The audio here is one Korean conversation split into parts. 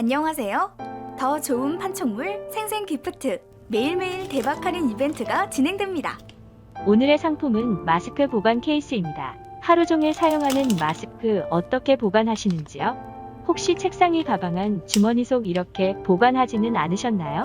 안녕하세요. 더 좋은 판촉물 생생 기프트 매일매일 대박 할인 이벤트가 진행됩니다. 오늘의 상품은 마스크 보관 케이스입니다. 하루 종일 사용하는 마스크 어떻게 보관하시는지요? 혹시 책상 위 가방 안 주머니 속 이렇게 보관하지는 않으셨나요?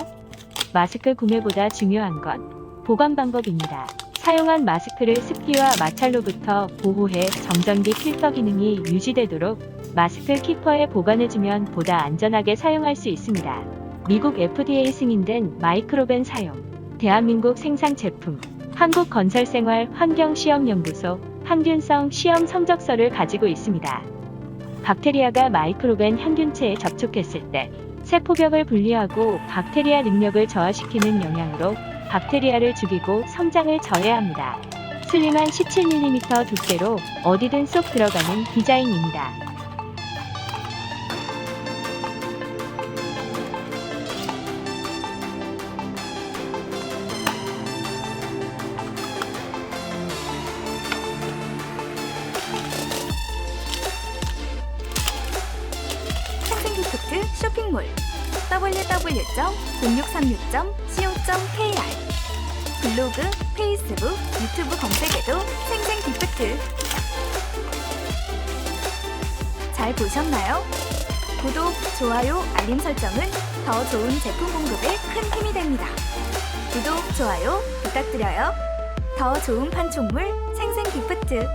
마스크 구매보다 중요한 건 보관 방법입니다. 사용한 마스크를 습기와 마찰로부터 보호해 정전기 필터 기능이 유지되도록 마스크 키퍼에 보관해주면 보다 안전하게 사용할 수 있습니다. 미국 FDA 승인된 마이크로벤 사용, 대한민국 생산 제품, 한국건설생활 환경시험연구소 항균성 시험 성적서를 가지고 있습니다. 박테리아가 마이크로벤 향균체에 접촉했을 때 세포벽을 분리하고 박테리아 능력을 저하시키는 영향으로 박테리아를 죽이고 성장을 저해합니다. 슬림한 17mm 두께로 어디든 쏙 들어가는 디자인입니다. 쇼핑몰 www.0636.co.kr 블로그, 페이스북, 유튜브 검색에도 생생 기프트 잘 보셨나요? 구독, 좋아요, 알림 설정은 더 좋은 제품 공급에 큰 힘이 됩니다. 구독, 좋아요 부탁드려요. 더 좋은 판촉물 생생 기프트